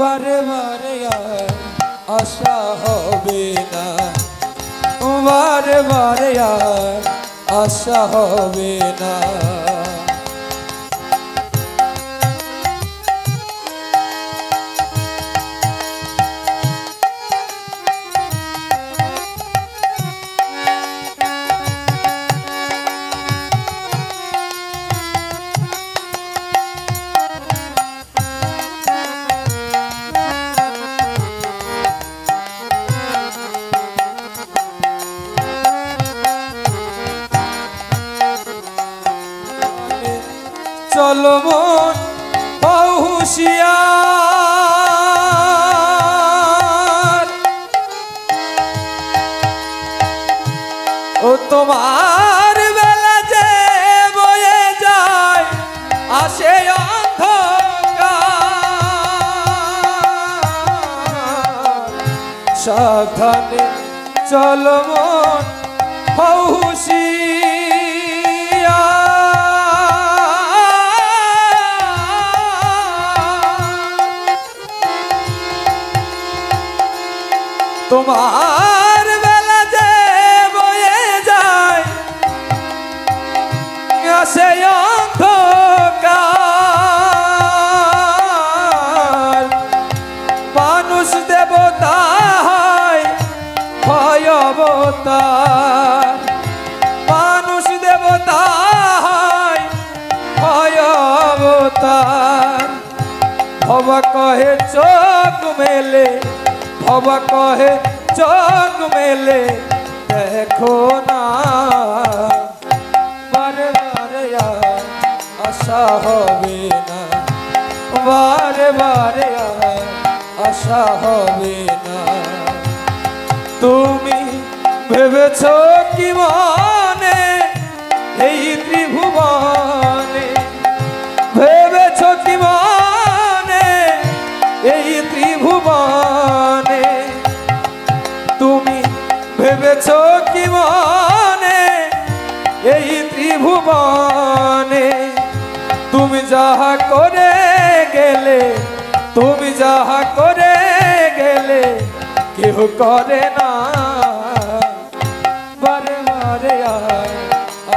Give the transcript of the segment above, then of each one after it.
বারে বারে আর আশা হবে না। বারবার বারে আর আশা হবে না। চলো মন হুঁশিয়ার। ও তোমার বেলা যে বয়ে যায় আসে সাবধানে চলো তোমার বেলা যে বয়ে যায়, আসে অন্ধকার। মানুষ দেবতা হয় ভয়বতার মানুষ দেবতা হয় ভয়বতার ভবা কহে চোখ মেলে ভবা কহে, চোখ মেলে দেখো না। বারে বারে আশা হবে না। বারে বারে আশা হবে না। তুমি ভেবেছ কি মনে এই ত্রিভুবনে? ভেবেছ কি মনে? এই ত্রিভুবনে তুমি যাহা করে গেলে, তুমি যাহা করে গেলে কেহ করে না। বারে বারে আর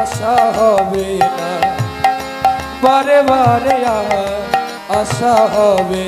আশা হবে না। বারে বারে আর আশা হবে